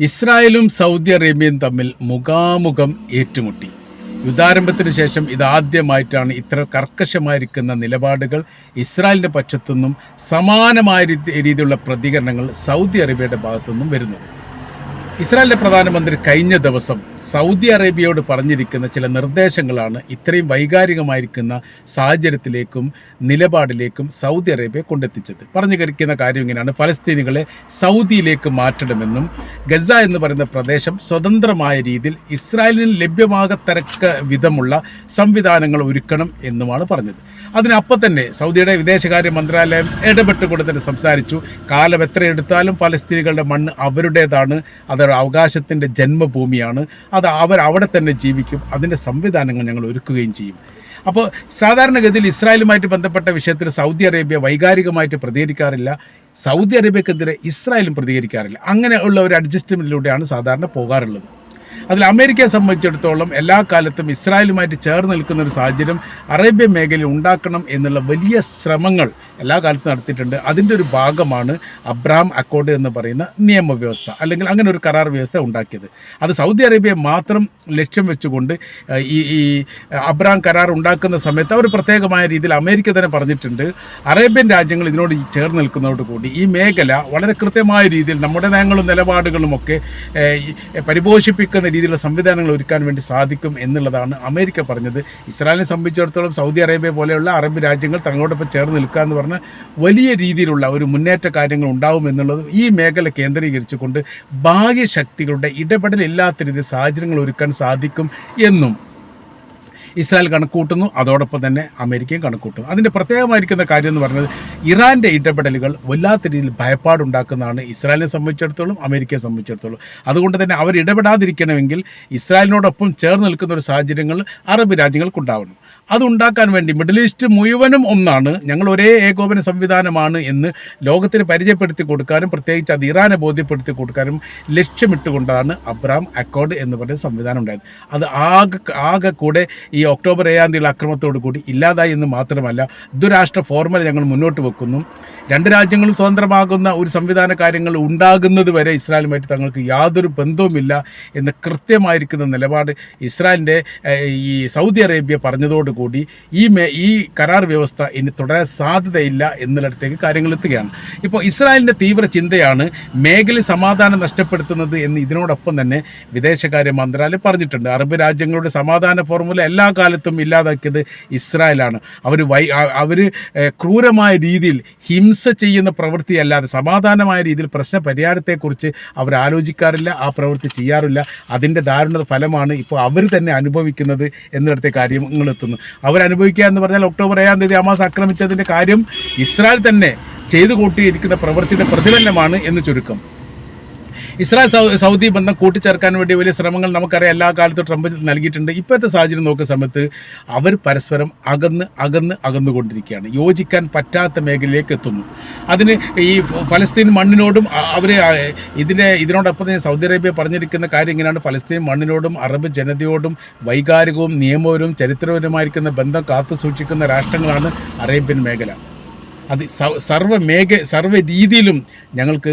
ഇസ്രായേലും സൗദി അറേബ്യയും തമ്മിൽ മുഖാമുഖം ഏറ്റുമുട്ടി. യുദ്ധാരംഭത്തിന് ശേഷം ഇതാദ്യമായിട്ടാണ് ഇത്ര കർക്കശമായിരിക്കുന്ന നിലപാടുകൾ ഇസ്രായേലിന്റെ പക്ഷത്തുനിന്നും സമാനമായ രീതി- രീതിയിലുള്ള പ്രതികരണങ്ങൾ സൗദി അറേബ്യയുടെ ഭാഗത്തു നിന്നും വരുന്നത്. ഇസ്രായേലിന്റെ പ്രധാനമന്ത്രി കഴിഞ്ഞ ദിവസം സൗദി അറേബ്യയോട് പറഞ്ഞിരിക്കുന്ന ചില നിർദ്ദേശങ്ങളാണ് ഇത്രയും വൈകാരികമായിരിക്കുന്ന സാഹചര്യത്തിലേക്കും നിലപാടിലേക്കും സൗദി അറേബ്യ കൊണ്ടെത്തിച്ചത്. പറഞ്ഞു കരിക്കുന്ന കാര്യം ഇങ്ങനെയാണ്. ഫലസ്തീനികളെ സൗദിയിലേക്ക് മാറ്റണമെന്നും ഗസ എന്ന് പറയുന്ന പ്രദേശം സ്വതന്ത്രമായ രീതിയിൽ ഇസ്രായേലിന് ലഭ്യമാകത്തരക്ക വിധമുള്ള സംവിധാനങ്ങൾ ഒരുക്കണം എന്നുമാണ് പറഞ്ഞത്. അതിനപ്പം തന്നെ സൗദിയുടെ വിദേശകാര്യ മന്ത്രാലയം ഇടപെട്ടുകൊണ്ട് തന്നെ സംസാരിച്ചു. കാലം എത്ര എടുത്താലും ഫലസ്തീനികളുടെ മണ്ണ് അവരുടേതാണ്. അതൊരു അവകാശത്തിന്റെ ജന്മഭൂമിയാണ്. അത് അവർ അവിടെ തന്നെ ജീവിക്കും. അതിന്റെ സംവിധാനങ്ങൾ ഞങ്ങൾ ഒരുക്കുകയും ചെയ്യും. അപ്പോൾ സാധാരണഗതിയിൽ ഇസ്രായേലുമായിട്ട് ബന്ധപ്പെട്ട വിഷയത്തിൽ സൗദി അറേബ്യ വൈകാരികമായിട്ട് പ്രതികരിക്കാറില്ല. സൗദി അറേബ്യക്കെതിരെ ഇസ്രായേലും പ്രതികരിക്കാറില്ല. അങ്ങനെയുള്ള ഒരു അഡ്ജസ്റ്റ്മെന്റിലൂടെയാണ് സാധാരണ പോകാറുള്ളത്. അതിൽ അമേരിക്കയെ സംബന്ധിച്ചിടത്തോളം എല്ലാ കാലത്തും ഇസ്രായേലുമായിട്ട് ചേർന്ന് നിൽക്കുന്ന ഒരു സാഹചര്യം അറേബ്യൻ മേഖലയിൽ ഉണ്ടാക്കണം എന്നുള്ള വലിയ ശ്രമങ്ങൾ എല്ലാ കാലത്തും നടത്തിയിട്ടുണ്ട്. അതിന്റെ ഒരു ഭാഗമാണ് അബ്രാം അക്കോർഡ് എന്ന് പറയുന്ന നിയമവ്യവസ്ഥ അല്ലെങ്കിൽ അങ്ങനെ ഒരു കരാർ വ്യവസ്ഥ ഉണ്ടാക്കിയത്. അത് സൗദി അറേബ്യയെ മാത്രം ലക്ഷ്യം വെച്ചുകൊണ്ട് ഈ ഈ അബ്രാം കരാർ ഉണ്ടാക്കുന്ന സമയത്ത് അവർ പ്രത്യേകമായ രീതിയിൽ അമേരിക്ക തന്നെ പറഞ്ഞിട്ടുണ്ട് അറേബ്യൻ രാജ്യങ്ങൾ ഇതിനോട് ചേർന്ന് നിൽക്കുന്നതോടുകൂടി ഈ മേഖല വളരെ കൃത്യമായ രീതിയിൽ നമ്മുടെ നയങ്ങളും നിലപാടുകളും ഒക്കെ ഏഹ്, പരിപോഷിപ്പിക്കുന്ന രീതിയിലുള്ള സംവിധാനങ്ങൾ ഒരുക്കാൻ വേണ്ടി സാധിക്കും എന്നുള്ളതാണ് അമേരിക്ക പറഞ്ഞത്. ഇസ്രായേലിനെ സംബന്ധിച്ചിടത്തോളം സൗദി അറേബ്യ പോലെയുള്ള അറബ് രാജ്യങ്ങൾ തങ്ങളോടൊപ്പം ചേർന്ന് നിൽക്കുക എന്ന് പറഞ്ഞാൽ വലിയ രീതിയിലുള്ള ഒരു മുന്നേറ്റ കാര്യങ്ങൾ ഉണ്ടാവും എന്നുള്ളത് ഈ മേഖല കേന്ദ്രീകരിച്ചുകൊണ്ട് ബാഹ്യശക്തികളുടെ ശക്തികളുടെ ഇടപെടലില്ലാത്ത രീതിയിൽ സാഹചര്യങ്ങൾ ഒരുക്കാൻ സാധിക്കും എന്നും ഇസ്രായേൽ കണക്കൂട്ടുന്നു അതോടൊപ്പം തന്നെ അമേരിക്കയും കണക്കൂട്ടുന്നു. അതിന്റെ പ്രത്യേകമായിരിക്കുന്ന കാര്യം എന്ന് പറയുന്നത് ഇറാന്റെ ഇടപെടലുകൾ വല്ലാത്ത രീതിയിൽ ഭയപ്പാടുണ്ടാക്കുന്നതാണ് ഇസ്രായേലിനെ സംബന്ധിച്ചിടത്തോളം അമേരിക്കയെ സംബന്ധിച്ചിടത്തോളം. അതുകൊണ്ട് തന്നെ അവർ ഇടപെടാതിരിക്കണമെങ്കിൽ ഇസ്രായേലിനോടൊപ്പം ചേർന്ന് നിൽക്കുന്ന ഒരു സാഹചര്യങ്ങൾ അറബ് രാജ്യങ്ങൾക്കുണ്ടാവണം. അതുണ്ടാക്കാൻ വേണ്ടി മിഡിൽ ഈസ്റ്റ് മുഴുവനും ഒന്നാണ്. ഞങ്ങൾ ഒരേ ഏകോപന സംവിധാനമാണ് എന്ന് ലോകത്തിന് പരിചയപ്പെടുത്തി കൊടുക്കാനും പ്രത്യേകിച്ച് അത് ഇറാനെ ബോധ്യപ്പെടുത്തി കൊടുക്കാനും ലക്ഷ്യമിട്ടുകൊണ്ടാണ് അബ്രാം അക്കോർഡ് എന്ന് പറയുന്ന സംവിധാനം ഉണ്ടായത്. അത് ആകെ ആകെ കൂടെ ഈ ഒക്ടോബർ ഏഴാം തീയതി അക്രമത്തോടു കൂടി ഇല്ലാതായി എന്ന് മാത്രമല്ല ദുരാഷ്ട്ര ഫോർമൽ ഞങ്ങൾ മുന്നോട്ട് വെക്കുന്നു. രണ്ട് രാജ്യങ്ങളും സ്വതന്ത്രമാകുന്ന ഒരു സംവിധാന കാര്യങ്ങൾ ഉണ്ടാകുന്നത് വരെ ഇസ്രായേലുമായിട്ട് തങ്ങൾക്ക് യാതൊരു ബന്ധവുമില്ല എന്ന് കൃത്യമായിരിക്കുന്ന നിലപാട് ഇസ്രായേലിന്റെ ഈ സൗദി അറേബ്യ പറഞ്ഞതോടുകൂടി ഈ ഈ കരാർ വ്യവസ്ഥ ഇനി തുടരാൻ സാധ്യതയില്ല എന്നുള്ളിടത്തേക്ക് കാര്യങ്ങൾ എത്തുകയാണ്. ഇപ്പോൾ ഇസ്രായേലിന്റെ തീവ്ര ചിന്തയാണ് മേഖല സമാധാനം നഷ്ടപ്പെടുത്തുന്നത് എന്ന് ഇതിനോടൊപ്പം തന്നെ വിദേശകാര്യ മന്ത്രാലയം പറഞ്ഞിട്ടുണ്ട്. അറബ് രാജ്യങ്ങളുടെ സമാധാന ഫോർമുല എല്ലാ കാലത്തും ഇല്ലാതാക്കിയത് ഇസ്രായേലാണ്. അവർ വൈ അവർ ക്രൂരമായ രീതിയിൽ ഹിംസ ചെയ്യുന്ന പ്രവൃത്തിയല്ലാതെ സമാധാനമായ രീതിയിൽ പ്രശ്ന പരിഹാരത്തെക്കുറിച്ച് അവർ ആലോചിക്കാറില്ല ആ പ്രവൃത്തി ചെയ്യാറില്ല. അതിന്റെ ദാരുണ ഫലമാണ് ഇപ്പോൾ അവർ തന്നെ അനുഭവിക്കുന്നത് എന്നിടത്തെ കാര്യങ്ങൾ എത്തുന്നു. അവരനുഭവിക്കുക എന്ന് പറഞ്ഞാൽ ഒക്ടോബർ ഏഴാം തീയതി ഹമാസ് ആക്രമിച്ചതിന്റെ കാര്യം ഇസ്രായേൽ തന്നെ ചെയ്തു കൂട്ടിയിരിക്കുന്ന പ്രവൃത്തിയുടെ പ്രതിഫലനമാണ് എന്ന് ചുരുക്കം. ഇസ്രായേൽ സൗദി ബന്ധം കൂട്ടിച്ചേർക്കാൻ വേണ്ടി വലിയ ശ്രമങ്ങൾ നമുക്കറിയാം. എല്ലാ കാലത്തും ട്രംപ് നൽകിയിട്ടുണ്ട്. ഇപ്പോഴത്തെ സാഹചര്യം നോക്കുന്ന സമയത്ത് അവർ പരസ്പരം അകന്ന് അകന്ന് അകന്നുകൊണ്ടിരിക്കുകയാണ്. യോജിക്കാൻ പറ്റാത്ത മേഖലയിലേക്ക് എത്തുന്നു. അതിന് ഈ ഫലസ്തീൻ മണ്ണിനോടും അവർ ഇതിന്റെ ഇതിനോടൊപ്പം തന്നെ സൗദി അറേബ്യ പറഞ്ഞിരിക്കുന്ന കാര്യം ഇങ്ങനെയാണ്. ഫലസ്തീൻ മണ്ണിനോടും അറബ് ജനതയോടും വൈകാരികവും നിയമപരവും ചരിത്രപരമായിരിക്കുന്ന ബന്ധം കാത്തു സൂക്ഷിക്കുന്ന രാഷ്ട്രങ്ങളാണ് അറേബ്യൻ മേഖല. അത് സർവ മേഖ സർവ രീതിയിലും ഞങ്ങൾക്ക്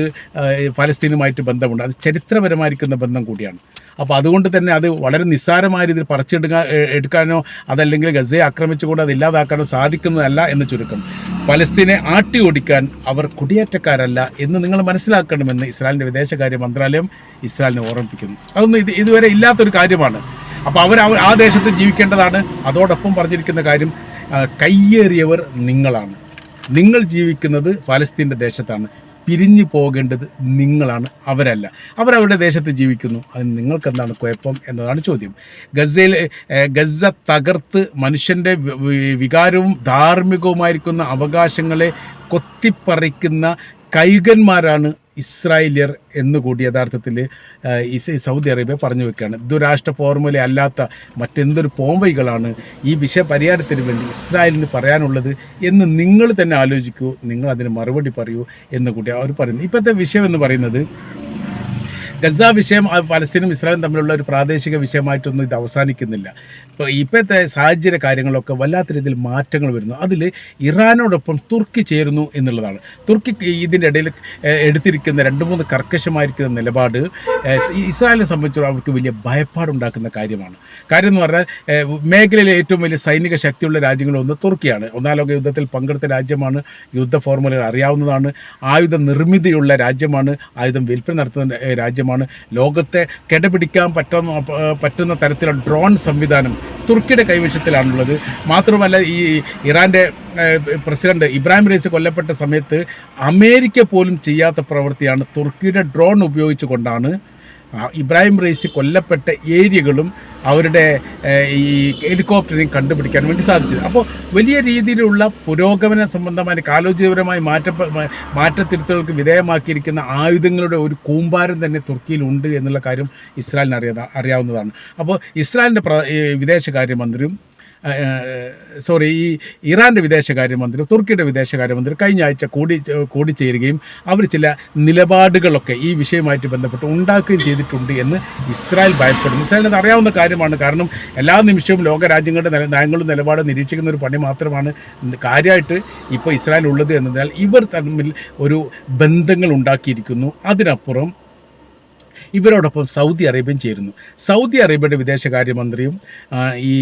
ഫലസ്തീനുമായിട്ട് ബന്ധമുണ്ട്. അത് ചരിത്രപരമായിരിക്കുന്ന ബന്ധം കൂടിയാണ്. അപ്പോൾ അതുകൊണ്ട് തന്നെ അത് വളരെ നിസ്സാരമായ രീതിയിൽ പറിച്ചെടുക്കാൻ എടുക്കാനോ അതല്ലെങ്കിൽ ഗസയെ ആക്രമിച്ചുകൊണ്ട് അത് ഇല്ലാതാക്കാനോ സാധിക്കുന്നതല്ല എന്ന് ചുരുക്കം. ഫലസ്തീനെ ആട്ടി ഓടിക്കാൻ അവർ കുടിയേറ്റക്കാരല്ല എന്ന് നിങ്ങൾ മനസ്സിലാക്കണമെന്ന് ഇസ്രായേലിന്റെ വിദേശകാര്യ മന്ത്രാലയം ഇസ്രായേലിനെ ഓർമ്മിപ്പിക്കുന്നു. അതൊന്നും ഇത് ഇതുവരെ ഇല്ലാത്തൊരു കാര്യമാണ്. അപ്പോൾ അവർ ആ ദേശത്ത് ജീവിക്കേണ്ടതാണ്. അതോടൊപ്പം പറഞ്ഞിരിക്കുന്ന കാര്യം കയ്യേറിയവർ നിങ്ങളാണ്. നിങ്ങൾ ജീവിക്കുന്നത് ഫലസ്തീന്റെ ദേശത്താണ്. പിരിഞ്ഞു പോകേണ്ടത് നിങ്ങളാണ് അവരല്ല. അവരവരുടെ ദേശത്ത് ജീവിക്കുന്നു. അതിന് നിങ്ങൾക്ക് എന്താണ് കുഴപ്പം എന്നതാണ് ചോദ്യം. ഗസയിൽ ഗസ തകർത്ത് മനുഷ്യന്റെ വികാരവും ധാർമ്മികവുമായിരിക്കുന്ന അവകാശങ്ങളെ കൊത്തിപ്പറിക്കുന്ന കൈകന്മാരാണ് ഇസ്രായേലിയർ എന്നുകൂടി യഥാർത്ഥത്തിൽ സൗദി അറേബ്യ പറഞ്ഞു വെക്കുകയാണ്. ദുരാഷ്ട്ര ഫോർമുല അല്ലാത്ത മറ്റെന്തൊരു പോംവൈകളാണ് ഈ വിഷയ പരിഹാരത്തിന് വേണ്ടി ഇസ്രായേലിന് പറയാനുള്ളത് എന്ന് നിങ്ങൾ തന്നെ ആലോചിക്കൂ. നിങ്ങൾ അതിന് മറുപടി പറയൂ എന്ന് കൂടി അവർ പറയുന്നു. ഇപ്പോഴത്തെ വിഷയം എന്ന് പറയുന്നത് ഗസ വിഷയം പലസ്തീനും ഇസ്രായേലും തമ്മിലുള്ള ഒരു പ്രാദേശിക വിഷയമായിട്ടൊന്നും ഇത് അവസാനിക്കുന്നില്ല. ഇപ്പോൾ ഇപ്പോഴത്തെ സാഹചര്യ കാര്യങ്ങളൊക്കെ വല്ലാത്ത രീതിയിൽ മാറ്റങ്ങൾ വരുന്നു. അതിൽ ഇറാനോടൊപ്പം തുർക്കി ചേരുന്നു എന്നുള്ളതാണ്. തുർക്കി ഇതിന്റെ ഇടയിൽ എടുത്തിരിക്കുന്ന രണ്ട് മൂന്ന് കർക്കശമായിരിക്കുന്ന നിലപാട് ഇസ്രായേലിനെ സംബന്ധിച്ചിടത്തോളം അവർക്ക് വലിയ ഭയപ്പാടുണ്ടാക്കുന്ന കാര്യമാണ്. കാര്യം എന്ന് പറഞ്ഞാൽ മേഖലയിലെ ഏറ്റവും വലിയ സൈനിക ശക്തിയുള്ള രാജ്യങ്ങളൊന്ന് തുർക്കിയാണ്. ഒന്നാം ലോക യുദ്ധത്തിൽ പങ്കെടുത്ത രാജ്യമാണ്. യുദ്ധ ഫോർമുലകൾ അറിയാവുന്നതാണ്. ആയുധ നിർമ്മിതിയുള്ള രാജ്യമാണ്. ആയുധം വിൽപ്പന നടത്തുന്ന ഏഹ്, രാജ്യമാണ് ലോകത്തെ കിടപിടിക്കാൻ പറ്റുന്ന പറ്റുന്ന തരത്തിലുള്ള ഡ്രോൺ സംവിധാനം തുർക്കിയുടെ കൈവശത്തിലാണുള്ളത്. മാത്രമല്ല ഈ ഇറാന്റെ പ്രസിഡന്റ് ഇബ്രാഹിം റൈസ് കൊല്ലപ്പെട്ട സമയത്ത് അമേരിക്ക പോലും ചെയ്യാത്ത പ്രവൃത്തിയാണ് തുർക്കിയുടെ ഡ്രോൺ ഉപയോഗിച്ചുകൊണ്ടാണ് ഇബ്രാഹിം റൈസി കൊല്ലപ്പെട്ട ഏരിയകളും അവരുടെ ഈ ഹെലികോപ്റ്ററിനെയും കണ്ടുപിടിക്കാൻ വേണ്ടി സാധിച്ചത്. അപ്പോൾ വലിയ രീതിയിലുള്ള പുരോഗമന സംബന്ധമായ കാലോചിതപരമായ മാറ്റ മാറ്റത്തിരുത്തലുകൾക്ക് വിധേയമാക്കിയിരിക്കുന്ന ആയുധങ്ങളുടെ ഒരു കൂമ്പാരം തന്നെ തുർക്കിയിലുണ്ട് എന്നുള്ള കാര്യം ഇസ്രായേലിന് അറിയാ അറിയാവുന്നതാണ്. അപ്പോൾ ഇസ്രായേലിന്റെ വിദേശകാര്യമന്ത്രിയും സോറി ഈ ഇറാന്റെ വിദേശകാര്യമന്ത്രി തുർക്കിയുടെ വിദേശകാര്യമന്ത്രി കഴിഞ്ഞ ആഴ്ച കൂടി കൂടിച്ചേരുകയും അവർ ചില നിലപാടുകളൊക്കെ ഈ വിഷയവുമായിട്ട് ബന്ധപ്പെട്ട് ഉണ്ടാക്കുകയും ചെയ്തിട്ടുണ്ട് എന്ന് ഇസ്രായേൽ ഭയപ്പെടുന്നു. ഇസ്രായേലിന് അറിയാവുന്ന കാര്യമാണ്. കാരണം എല്ലാ നിമിഷവും ലോകരാജ്യങ്ങളുടെ നയങ്ങളും നിലപാടും നിരീക്ഷിക്കുന്ന ഒരു പണി മാത്രമാണ് കാര്യമായിട്ട് ഇപ്പോൾ ഇസ്രായേൽ ഉള്ളത് എന്നതിനാൽ ഇവർ തമ്മിൽ ഒരു ബന്ധങ്ങൾ ഉണ്ടാക്കിയിരിക്കുന്നു. അതിനപ്പുറം ഇവരോടൊപ്പം സൗദി അറേബ്യയും ചേരുന്നു. സൗദി അറേബ്യയുടെ വിദേശകാര്യമന്ത്രിയും ഈ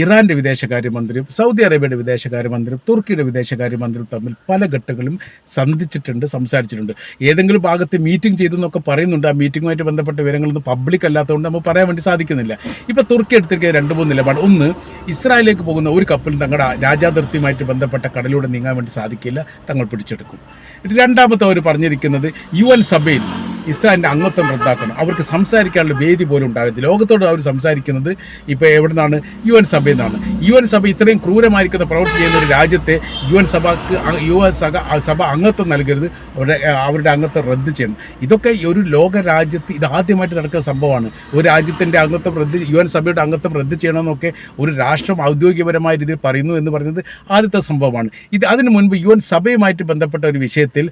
ഇറാന്റെ വിദേശകാര്യമന്ത്രിയും സൗദി അറേബ്യയുടെ വിദേശകാര്യമന്ത്രിയും തുർക്കിയുടെ വിദേശകാര്യമന്ത്രിയും തമ്മിൽ പല ഘട്ടങ്ങളും സന്ധിച്ചിട്ടുണ്ട് സംസാരിച്ചിട്ടുണ്ട്. ഏതെങ്കിലും ഭാഗത്ത് മീറ്റിംഗ് ചെയ്തു എന്നൊക്കെ പറയുന്നുണ്ട്. ആ മീറ്റിങ്ങുമായിട്ട് ബന്ധപ്പെട്ട വിവരങ്ങളൊന്നും പബ്ലിക് അല്ലാത്തതുകൊണ്ട് നമുക്ക് പറയാൻ വേണ്ടി സാധിക്കുന്നില്ല. ഇപ്പോൾ തുർക്കി എടുത്തിരിക്കുന്ന രണ്ട് മൂന്ന് നിലപാട്. ഒന്ന് ഇസ്രായേലിലേക്ക് പോകുന്ന ഒരു കപ്പലും തങ്ങളുടെ രാജാതിർത്തിയുമായിട്ട് ബന്ധപ്പെട്ട കടലിലൂടെ നീങ്ങാൻ വേണ്ടി സാധിക്കില്ല. തങ്ങൾ പിടിച്ചെടുക്കും. രണ്ടാമത്തെ അവർ പറഞ്ഞിരിക്കുന്നത് യു എൻ സഭയിൽ ഇസ്രായേലിന്റെ അംഗത്വം റദ്ദാക്കണം അവർക്ക് സംസാരിക്കാനുള്ള വേദി പോലും ഉണ്ടാകരുത് ലോകത്തോട് അവർ സംസാരിക്കുന്നത് ഇപ്പോൾ എവിടെ നിന്നാണ് യു എൻ സഭയിൽ നിന്നാണ്. യു എൻ സഭ ഇത്രയും ക്രൂരമായിരിക്കുന്ന പ്രവർത്തി ചെയ്യുന്ന ഒരു രാജ്യത്തെ യു എൻ സഭക്ക് യു എൻ സഭ സഭ അംഗത്വം നൽകരുത്. അവരുടെ അവരുടെ അംഗത്വം റദ്ദ് ചെയ്യണം. ഇതൊക്കെ ഒരു ലോക രാജ്യത്ത് ഇത് ആദ്യമായിട്ട് നടക്കുന്ന സംഭവമാണ്. ഒരു രാജ്യത്തിന്റെ അംഗത്വം റദ്ദ് യു എൻ സഭയുടെ അംഗത്വം റദ്ദ് ചെയ്യണമെന്നൊക്കെ ഒരു രാഷ്ട്രം ഔദ്യോഗികപരമായ രീതിയിൽ പറയുന്നു എന്ന് പറയുന്നത് ആദ്യത്തെ സംഭവമാണ്. ഇത് അതിനു മുൻപ് യു എൻ സഭയുമായിട്ട് ബന്ധപ്പെട്ട ഒരു വിഷയത്തിൽ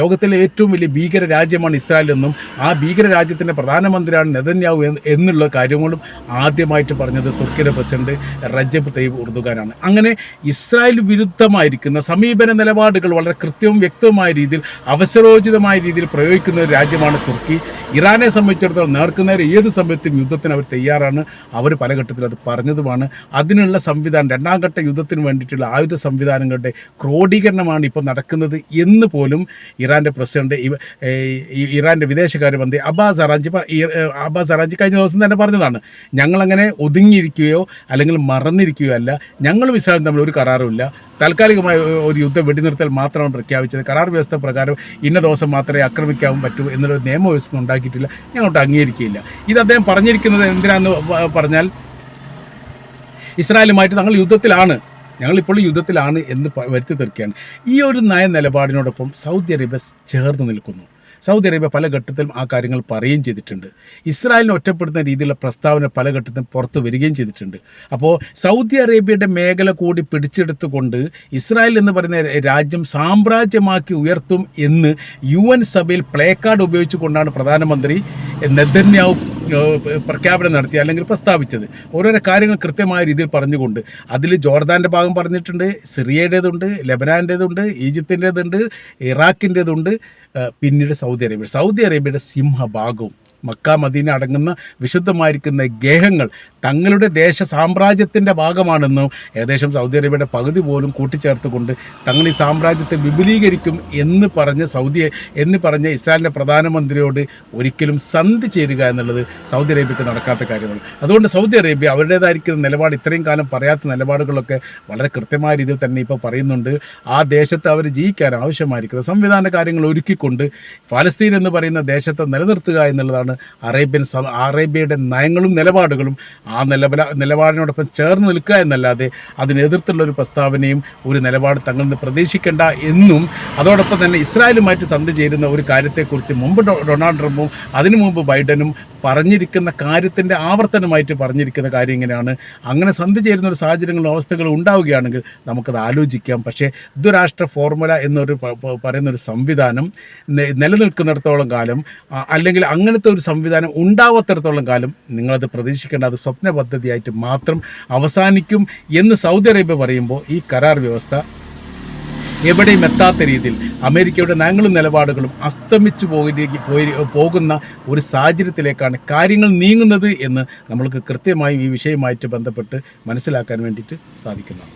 ലോകത്തിലെ ഏറ്റവും വലിയ ഭീകര രാജ്യമാണ് ഇസ്രായേൽ എന്നും ആ ഭീകര രാജ്യത്തിന്റെ പ്രധാനമന്ത്രിയാണ് നെതന്യാവു എന്നുള്ള കാര്യങ്ങളും ആദ്യമായിട്ട് പറഞ്ഞത് തുർക്കിയുടെ പ്രസിഡന്റ് റജബ് തയ്യബ് ഉർദുഖാനാണ് അങ്ങനെ ഇസ്രായേൽ വിരുദ്ധമായിരിക്കുന്ന സമീപന നിലപാടുകൾ വളരെ കൃത്യവും വ്യക്തവുമായ രീതിയിൽ അവസരോചിതമായ രീതിയിൽ പ്രയോഗിക്കുന്ന ഒരു രാജ്യമാണ് തുർക്കി. ഇറാനെ സംബന്ധിച്ചിടത്തോളം നേർക്കുനേരെ ഏത് സമയത്തും യുദ്ധത്തിന് അവർ തയ്യാറാണ്. അവർ പല ഘട്ടത്തിൽ അത് പറഞ്ഞതുമാണ്. അതിനുള്ള സംവിധാനം രണ്ടാം ഘട്ട യുദ്ധത്തിന് വേണ്ടിയിട്ടുള്ള ആയുധ സംവിധാനങ്ങളുടെ ക്രോഡീകരണമാണ് ഇപ്പോൾ നടക്കുന്നത് എന്ന് പോലും ഇറാന്റെ പ്രസിഡന്റ് ഇറാന്റെ വിദേശകാര്യമന്ത്രി ഇറാന്റെ അബ്ബാ അറാഞ്ചി അബ്ബാസ് അറാഞ്ചി കഴിഞ്ഞ ദിവസം തന്നെ പറഞ്ഞതാണ്. ഞങ്ങളങ്ങനെ ഒതുങ്ങിയിരിക്കുകയോ അല്ലെങ്കിൽ മറന്നിരിക്കുകയോ അല്ല. ഞങ്ങളും ഇസ്രായേലും തമ്മിൽ ഒരു കരാറുമില്ല. താൽക്കാലികമായ ഒരു യുദ്ധം വെടിനിർത്തൽ മാത്രമാണ് പ്രഖ്യാപിച്ചത്. കരാർ വ്യവസ്ഥ പ്രകാരം ഇന്ന ദിവസം മാത്രമേ ആക്രമിക്കാൻ പറ്റൂ എന്നൊരു നിയമവ്യവസ്ഥ ഉണ്ടാക്കിയിട്ടില്ല. ഞങ്ങളോട്ട് അംഗീകരിക്കുകയില്ല. ഇത് അദ്ദേഹം പറഞ്ഞിരിക്കുന്നത് എന്തിനാന്ന് പറഞ്ഞാൽ ഇസ്രായേലുമായിട്ട് ഞങ്ങൾ യുദ്ധത്തിലാണ്. ഞങ്ങളിപ്പോൾ യുദ്ധത്തിലാണ് എന്ന് വരുത്തി തീർക്കുകയാണ്. ഈ ഒരു നയ നിലപാടിനോടൊപ്പം സൗദി അറേബ്യ ചേർന്ന് നിൽക്കുന്നു. സൗദി അറേബ്യ പല ഘട്ടത്തിലും ആ കാര്യങ്ങൾ പറയുകയും ചെയ്തിട്ടുണ്ട്. ഇസ്രായേലിനെ ഒറ്റപ്പെടുത്തുന്ന രീതിയിലുള്ള പ്രസ്താവന പല ഘട്ടത്തിലും പുറത്തു വരികയും ചെയ്തിട്ടുണ്ട്. അപ്പോൾ സൗദി അറേബ്യയുടെ മേഖല കൂടി പിടിച്ചെടുത്തുകൊണ്ട് ഇസ്രായേൽ എന്ന് പറയുന്ന രാജ്യം സാമ്രാജ്യമാക്കി ഉയർത്തും എന്ന് യു സഭയിൽ പ്ലേ കാർഡ് ഉപയോഗിച്ചുകൊണ്ടാണ് പ്രധാനമന്ത്രി നെതന്യാവ് പ്രഖ്യാപനം നടത്തി അല്ലെങ്കിൽ പ്രസ്താവിച്ചത്. ഓരോരോ കാര്യങ്ങൾ കൃത്യമായ രീതിയിൽ പറഞ്ഞുകൊണ്ട് അതിൽ ജോർദാന്റെ ഭാഗം പറഞ്ഞിട്ടുണ്ട് സിറിയയുടേതുണ്ട് ലെബനാന്റേതുണ്ട് ഈജിപ്തിന്റേതുണ്ട് ഇറാഖിന്റേതുണ്ട് പിന്നീട് സൗദി അറേബ്യ. സൗദി അറേബ്യയുടെ സിംഹഭാഗവും മക്ക മദീന അടങ്ങുന്ന വിശുദ്ധമായിരിക്കുന്ന ഗേഹങ്ങൾ തങ്ങളുടെ ദേശ സാമ്രാജ്യത്തിന്റെ ഭാഗമാണെന്നും ഏകദേശം സൗദി അറേബ്യയുടെ പകുതി പോലും കൂട്ടിച്ചേർത്തുകൊണ്ട് തങ്ങൾ ഈ സാമ്രാജ്യത്തെ വിപുലീകരിക്കും എന്ന് പറഞ്ഞ് സൗദി എന്ന് പറഞ്ഞ ഇസ്രായേലിന്റെ പ്രധാനമന്ത്രിയോട് ഒരിക്കലും സന്ധി ചേരുക എന്നുള്ളത് സൗദി അറേബ്യക്ക് നടക്കാത്ത കാര്യമാണ്. അതുകൊണ്ട് സൗദി അറേബ്യ അവരുടേതായിരിക്കുന്ന നിലപാട് ഇത്രയും കാലം പറയാത്ത നിലപാടുകളൊക്കെ വളരെ കൃത്യമായ രീതിയിൽ തന്നെ ഇപ്പോൾ പറയുന്നുണ്ട്. ആ ദേശത്ത് അവർ ജീവിക്കാൻ ആവശ്യമായിരിക്കുന്ന സംവിധാന കാര്യങ്ങൾ ഒരുക്കിക്കൊണ്ട് ഫലസ്തീൻ എന്ന് പറയുന്ന ദേശത്തെ നിലനിർത്തുക എന്നുള്ളതാണ് അറേബ്യൻ അറേബ്യയുടെ നയങ്ങളും നിലപാടുകളും ആ നിലപാ നിലപാടിനോടൊപ്പം ചേർന്ന് നിൽക്കുക എന്നല്ലാതെ അതിനെതിർത്തുള്ള ഒരു പ്രസ്താവനയും ഒരു നിലപാട് തങ്ങളിൽ നിന്ന് പ്രതീക്ഷിക്കേണ്ട എന്നും അതോടൊപ്പം തന്നെ ഇസ്രായേലുമായിട്ട് സന്ധി ചേരുന്ന ഒരു കാര്യത്തെക്കുറിച്ച് മുമ്പ് ഡൊണാൾഡ് ട്രംപും അതിനു മുമ്പ് ബൈഡനും പറഞ്ഞിരിക്കുന്ന കാര്യത്തിന്റെ ആവർത്തനമായിട്ട് പറഞ്ഞിരിക്കുന്ന കാര്യം ഇങ്ങനെയാണ്. അങ്ങനെ സന്ധി ചേരുന്ന ഒരു സാഹചര്യങ്ങളും അവസ്ഥകളും ഉണ്ടാവുകയാണെങ്കിൽ നമുക്കത് ആലോചിക്കാം. പക്ഷേ ദ്വരാഷ്ട്ര ഫോർമുല എന്നൊരു പ- പ- പറയുന്ന ഒരു സംവിധാനം നിലനിൽക്കുന്നിടത്തോളം കാലം അല്ലെങ്കിൽ അങ്ങനത്തെ ഒരു സംവിധാനം ഉണ്ടാവാത്തിടത്തോളം കാലം നിങ്ങളത് പ്രതീക്ഷിക്കേണ്ട അത് സ്വപ്ന പദ്ധതിയായിട്ട് മാത്രം അവസാനിക്കും എന്ന് സൗദി അറേബ്യ പറയുമ്പോൾ ഈ കരാർ വ്യവസ്ഥ എവിടെയും എത്താത്ത രീതിയിൽ അമേരിക്കയുടെ നയങ്ങളും നിലപാടുകളും അസ്തമിച്ചു പോയി പോകുന്ന ഒരു സാഹചര്യത്തിലേക്കാണ് കാര്യങ്ങൾ നീങ്ങുന്നത് എന്ന് നമ്മൾക്ക് കൃത്യമായും ഈ വിഷയമായിട്ട് ബന്ധപ്പെട്ട് മനസ്സിലാക്കാൻ വേണ്ടിയിട്ട് സാധിക്കുന്നതാണ്